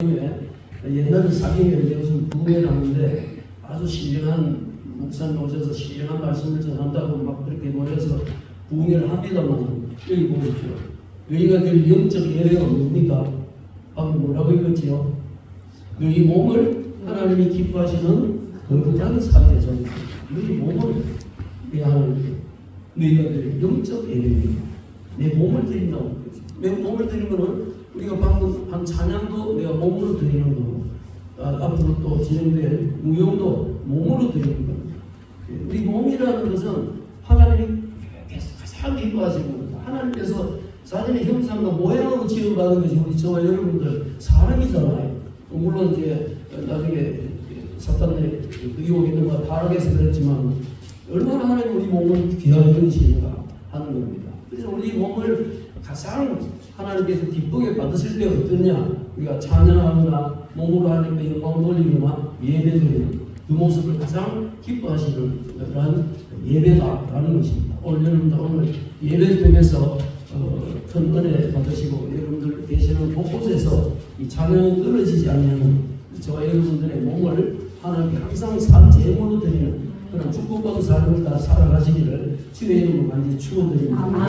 옛날에 사경에 요즘 부흥회 나오는데 아주 신령한 목사님 오셔서 신령한 말씀을 전한다고 막 그렇게 모여서 부흥회를 합니다만 여기 보십시오. 너희가 될 영적 예배가 뭡니까? 방금 뭐라고 읽었지요? 너희 몸을 하나님이 기뻐하시는 거룩한 사회에서 너희 몸을 내 하나님께 너희가 될 영적 예배입니다. 내 몸을 드린다고. 내 몸을 드리면은 우리가 방금 한 찬양도 내가 몸으로 드리는 거고 아, 앞으로 또 진행될 무용도 몸으로 드리는 겁니다. 우리 몸이라는 것은 하나님이 가장 기뻐하시고 하나님께서 자신의 형상과 모양으로 지음받은 것이 우리 저와 여러분들 사람이잖아요. 물론 이제 나중에 사탄의 의혹이 거 바라게서 그랬지만 얼마나 하나님 우리 몸을 귀하게 여기시는가 하는 겁니다. 그래서 우리 몸을 가장 하나님께서 기쁘게 받으실 때 어떠냐? 우리가 찬양하거나 몸으로 하나님께 영광을 돌리거나 예배드리는 그 모습을 가장 기뻐하시는 그런 예배다라는 것입니다. 오늘 여러분들 오늘 예배를 통해서 어, 큰 은혜 받으시고 여러분들 계시는 곳곳에서 이 찬양이 떨어지지 않는 저와 여러분들의 몸을 하나님께 항상 산 제물로 드리는 그런 축복받은 삶을 다 살아가시기를 주의 이름으로 간절히 축원드립니다.